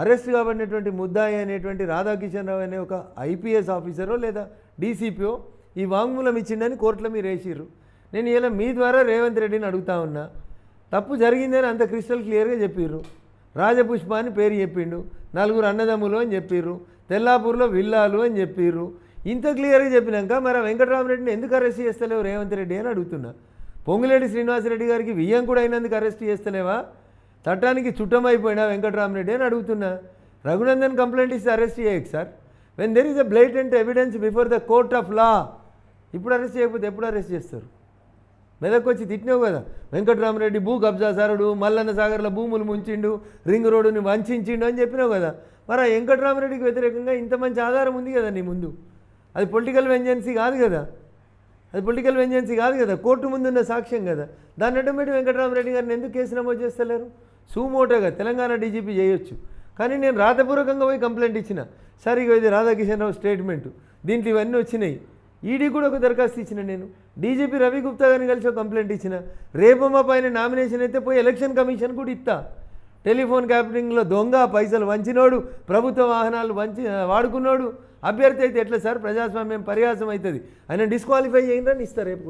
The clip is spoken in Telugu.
అరెస్ట్ కాబడినటువంటి ముద్దాయి అనేటువంటి రాధాకిషన్ రావు అనే ఒక ఐపీఎస్ ఆఫీసరో లేదా డీసీపీఓ ఈ వాంగ్మూలం ఇచ్చిండని కోర్టులో మీరు వేసిర్రు. నేను ఇలా మీ ద్వారా రేవంత్ రెడ్డిని అడుగుతా ఉన్నా. తప్పు జరిగిందని అంత క్రిస్టల్ క్లియర్గా చెప్పిర్రు. రాజపుష్ప అని పేరు చెప్పిండు. నలుగురు అన్నదమ్ములు అని చెప్పిర్రు. తెల్లాపూర్లో విల్లాలు అని చెప్పిర్రు. ఇంత క్లియర్గా చెప్పినాక మరి వెంకటరామరెడ్డిని ఎందుకు అరెస్ట్ చేస్తలేవు రేవంత్ రెడ్డి అని అడుగుతున్నా. పొంగులేటి శ్రీనివాసరెడ్డి గారికి వియ్యం కూడా అయినందుకు అరెస్ట్ చేస్తలేవా? చట్టానికి చుట్టమైపోయినా వెంకటరామరెడ్డి అని అడుగుతున్నా. రఘునందన్ కంప్లైంట్ ఇస్తే అరెస్ట్ చేయకు sir. When there is a blatant evidence before the court of law ఇప్పుడు అరెస్ట్ చేయకపోతే ఎప్పుడు అరెస్ట్ చేస్తారు? మెదక్ వచ్చి తిట్టినావు కదా. వెంకటరామరెడ్డి భూ కబ్జాసారుడు మల్లన్న సాగర్లో భూములు ముంచిండు రింగ్ రోడ్డుని వంచిండు అని చెప్పినావు కదా. మరి ఆ వెంకటరామరెడ్డికి వ్యతిరేకంగా ఇంత మంచి ఆధారం ఉంది కదా నీ ముందు? అది పొలిటికల్ వెంజెన్సీ కాదు కదా. అది పొలిటికల్ వెంజెన్సీ కాదు కదా. కోర్టు ముందున్న సాక్ష్యం కదా. దాన్ని అడ్డమేటి వెంకటరామరెడ్డి గారిని ఎందుకు కేసు నమోదు చేస్తలేరు? సుమోటోగా తెలంగాణ డీజీపీ చేయొచ్చు. కానీ నేను రాతపూర్వకంగా పోయి కంప్లైంట్ ఇచ్చిన. సరే ఇగో ఇది రాధాకిషన్ రావు స్టేట్మెంట్ దీంట్లో ఇవన్నీ వచ్చినాయి. ఈడీ కూడా ఒక దరఖాస్తు ఇచ్చిన నేను. డీజీపీ రవి గుప్తా గారిని కలిసి ఒక కంప్లైంట్ ఇచ్చిన. రేపు మా పైన నామినేషన్ అయితే పోయి ఎలక్షన్ కమిషన్ కూడా ఇస్తా. టెలిఫోన్ క్యాపిటింగ్లో దొంగ పైసలు వంచినోడు ప్రభుత్వ వాహనాలు వంచి వాడుకున్నాడు. అభ్యర్థి అయితే ఎట్లా సార్? ప్రజాస్వామ్యం పరిహాసం అవుతుంది. ఆయన డిస్క్వాలిఫై చేయండి ఇస్తారు రేపు.